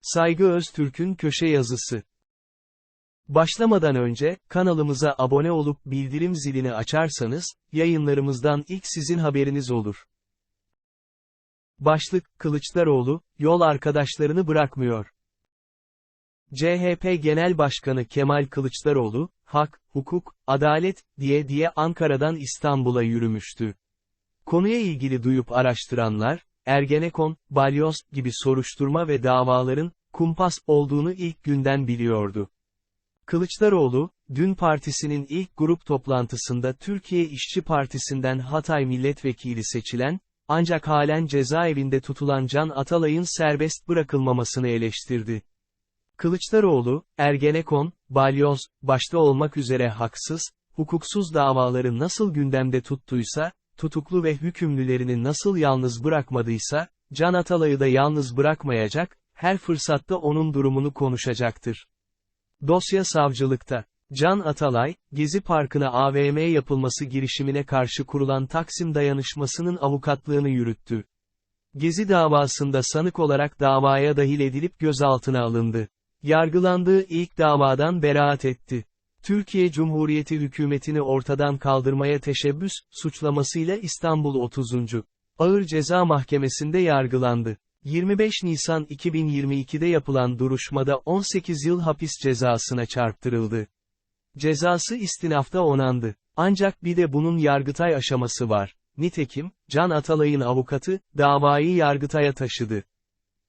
Saygı Öztürk'ün köşe yazısı. Başlamadan önce, kanalımıza abone olup bildirim zilini açarsanız, yayınlarımızdan ilk sizin haberiniz olur. Başlık, Kılıçdaroğlu, yol arkadaşlarını bırakmıyor. CHP Genel Başkanı Kemal Kılıçdaroğlu, hak, hukuk, adalet, diye diye Ankara'dan İstanbul'a yürümüştü. Konuya ilgili duyup araştıranlar, Ergenekon, Balyoz gibi soruşturma ve davaların, kumpas olduğunu ilk günden biliyordu. Kılıçdaroğlu, dün partisinin ilk grup toplantısında Türkiye İşçi Partisi'nden Hatay milletvekili seçilen, ancak halen cezaevinde tutulan Can Atalay'ın serbest bırakılmamasını eleştirdi. Kılıçdaroğlu, Ergenekon, Balyoz, başta olmak üzere haksız, hukuksuz davaları nasıl gündemde tuttuysa, tutuklu ve hükümlülerini nasıl yalnız bırakmadıysa, Can Atalay'ı da yalnız bırakmayacak, her fırsatta onun durumunu konuşacaktır. Dosya savcılıkta. Can Atalay, Gezi Parkı'na AVM yapılması girişimine karşı kurulan Taksim dayanışmasının avukatlığını yürüttü. Gezi davasında sanık olarak davaya dahil edilip gözaltına alındı. Yargılandığı ilk davadan beraat etti. Türkiye Cumhuriyeti hükümetini ortadan kaldırmaya teşebbüs, suçlamasıyla İstanbul 30. Ağır Ceza Mahkemesi'nde yargılandı. 25 Nisan 2022'de yapılan duruşmada 18 yıl hapis cezasına çarptırıldı. Cezası istinafta onandı. Ancak bir de bunun yargıtay aşaması var. Nitekim, Can Atalay'ın avukatı, davayı yargıtaya taşıdı.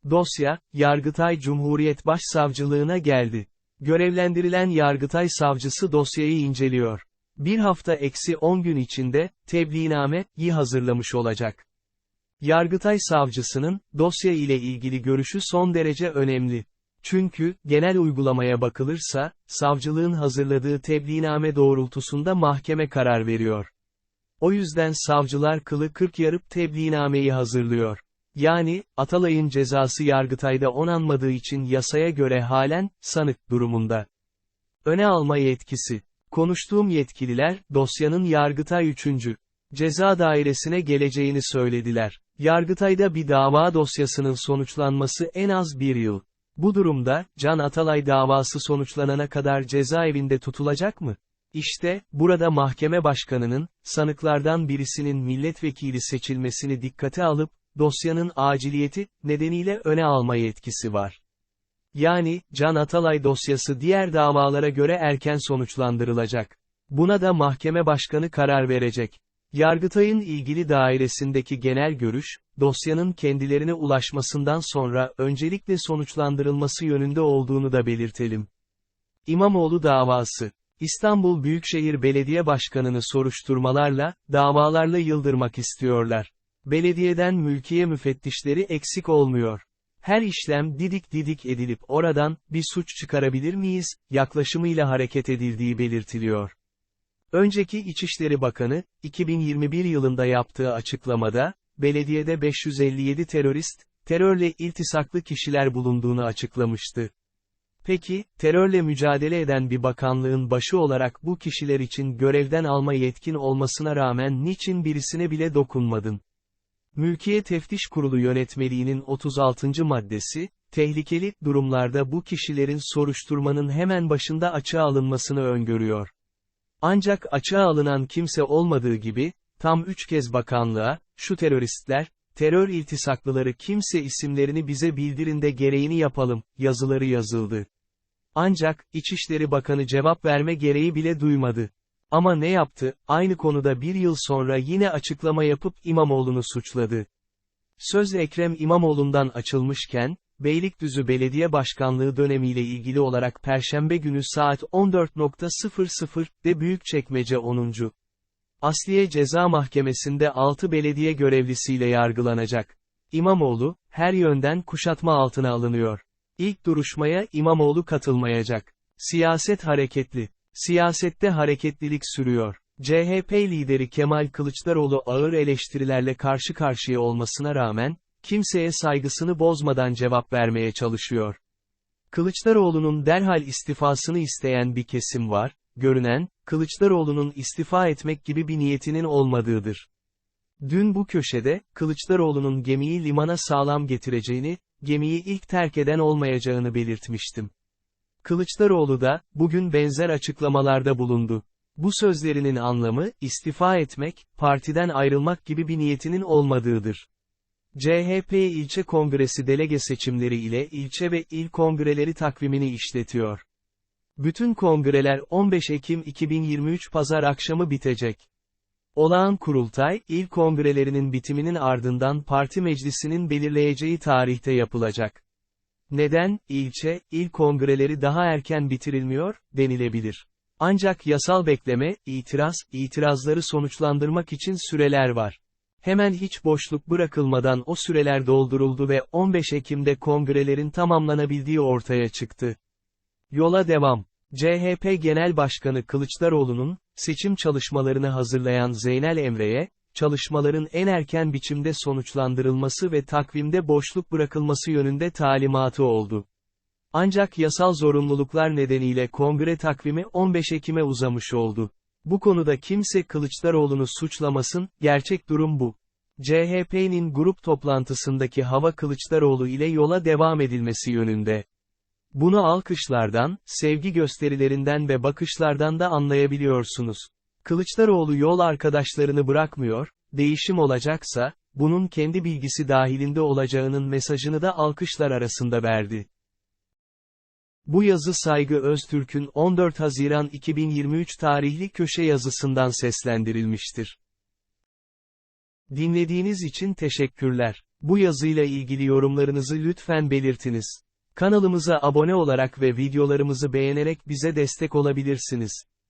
Dosya, Yargıtay Cumhuriyet Başsavcılığına geldi. Görevlendirilen Yargıtay savcısı dosyayı inceliyor. Bir hafta eksi 10 gün içinde, tebliğname,yi hazırlamış olacak. Yargıtay savcısının, dosya ile ilgili görüşü son derece önemli. Çünkü, genel uygulamaya bakılırsa, savcılığın hazırladığı tebliğname doğrultusunda mahkeme karar veriyor. O yüzden savcılar kılı kırk yarıp tebliğnameyi hazırlıyor. Yani, Atalay'ın cezası Yargıtay'da onanmadığı için yasaya göre halen, sanık durumunda. Öne alma yetkisi. Konuştuğum yetkililer, dosyanın Yargıtay 3. Ceza dairesine geleceğini söylediler. Yargıtay'da bir dava dosyasının sonuçlanması en az bir yıl. Bu durumda, Can Atalay davası sonuçlanana kadar cezaevinde tutulacak mı? İşte, burada mahkeme başkanının, sanıklardan birisinin milletvekili seçilmesini dikkate alıp, dosyanın aciliyeti, nedeniyle öne alma yetkisi var. Yani, Can Atalay dosyası diğer davalara göre erken sonuçlandırılacak. Buna da mahkeme başkanı karar verecek. Yargıtay'ın ilgili dairesindeki genel görüş, dosyanın kendilerine ulaşmasından sonra öncelikle sonuçlandırılması yönünde olduğunu da belirtelim. İmamoğlu davası İstanbul Büyükşehir Belediye Başkanı'nı soruşturmalarla, davalarla yıldırmak istiyorlar. Belediyeden mülkiye müfettişleri eksik olmuyor. Her işlem didik didik edilip oradan, bir suç çıkarabilir miyiz, yaklaşımıyla hareket edildiği belirtiliyor. Önceki İçişleri Bakanı, 2021 yılında yaptığı açıklamada, belediyede 557 terörist, terörle iltisaklı kişiler bulunduğunu açıklamıştı. Peki, terörle mücadele eden bir bakanlığın başı olarak bu kişiler için görevden alma yetkin olmasına rağmen niçin birisine bile dokunmadın? Mülkiye Teftiş Kurulu yönetmeliğinin 36. maddesi, tehlikeli durumlarda bu kişilerin soruşturmanın hemen başında açığa alınmasını öngörüyor. Ancak açığa alınan kimse olmadığı gibi, tam üç kez bakanlığa, şu teröristler, terör iltisaklıları kimse isimlerini bize bildirin de gereğini yapalım, yazıları yazıldı. Ancak, İçişleri Bakanı cevap verme gereği bile duymadı. Ama ne yaptı, aynı konuda bir yıl sonra yine açıklama yapıp İmamoğlu'nu suçladı. Söz Ekrem İmamoğlu'ndan açılmışken, Beylikdüzü Belediye Başkanlığı dönemiyle ilgili olarak Perşembe günü saat 14.00'de Büyükçekmece 10. Asliye Ceza Mahkemesi'nde 6 belediye görevlisiyle yargılanacak. İmamoğlu, her yönden kuşatma altına alınıyor. İlk duruşmaya İmamoğlu katılmayacak. Siyaset hareketli. Siyasette hareketlilik sürüyor. CHP lideri Kemal Kılıçdaroğlu ağır eleştirilerle karşı karşıya olmasına rağmen, kimseye saygısını bozmadan cevap vermeye çalışıyor. Kılıçdaroğlu'nun derhal istifasını isteyen bir kesim var, görünen, Kılıçdaroğlu'nun istifa etmek gibi bir niyetinin olmadığıdır. Dün bu köşede, Kılıçdaroğlu'nun gemiyi limana sağlam getireceğini, gemiyi ilk terk eden olmayacağını belirtmiştim. Kılıçdaroğlu da, bugün benzer açıklamalarda bulundu. Bu sözlerinin anlamı, istifa etmek, partiden ayrılmak gibi bir niyetinin olmadığıdır. CHP ilçe kongresi delege seçimleri ile ilçe ve il kongreleri takvimini işletiyor. Bütün kongreler 15 Ekim 2023 pazar akşamı bitecek. Olağan kurultay, il kongrelerinin bitiminin ardından parti meclisinin belirleyeceği tarihte yapılacak. Neden, ilçe, il kongreleri daha erken bitirilmiyor, denilebilir. Ancak yasal bekleme, itiraz, itirazları sonuçlandırmak için süreler var. Hemen hiç boşluk bırakılmadan o süreler dolduruldu ve 15 Ekim'de kongrelerin tamamlanabildiği ortaya çıktı. Yola devam. CHP Genel Başkanı Kılıçdaroğlu'nun, seçim çalışmalarını hazırlayan Zeynel Emre'ye, çalışmaların en erken biçimde sonuçlandırılması ve takvimde boşluk bırakılması yönünde talimatı oldu. Ancak yasal zorunluluklar nedeniyle kongre takvimi 15 Ekim'e uzamış oldu. Bu konuda kimse Kılıçdaroğlu'nu suçlamasın, gerçek durum bu. CHP'nin grup toplantısındaki hava Kılıçdaroğlu ile yola devam edilmesi yönünde. Bunu alkışlardan, sevgi gösterilerinden ve bakışlardan da anlayabiliyorsunuz. Kılıçdaroğlu yol arkadaşlarını bırakmıyor, değişim olacaksa, bunun kendi bilgisi dahilinde olacağının mesajını da alkışlar arasında verdi. Bu yazı Saygı Öztürk'ün 14 Haziran 2023 tarihli köşe yazısından seslendirilmiştir. Dinlediğiniz için teşekkürler. Bu yazıyla ilgili yorumlarınızı lütfen belirtiniz. Kanalımıza abone olarak ve videolarımızı beğenerek bize destek olabilirsiniz.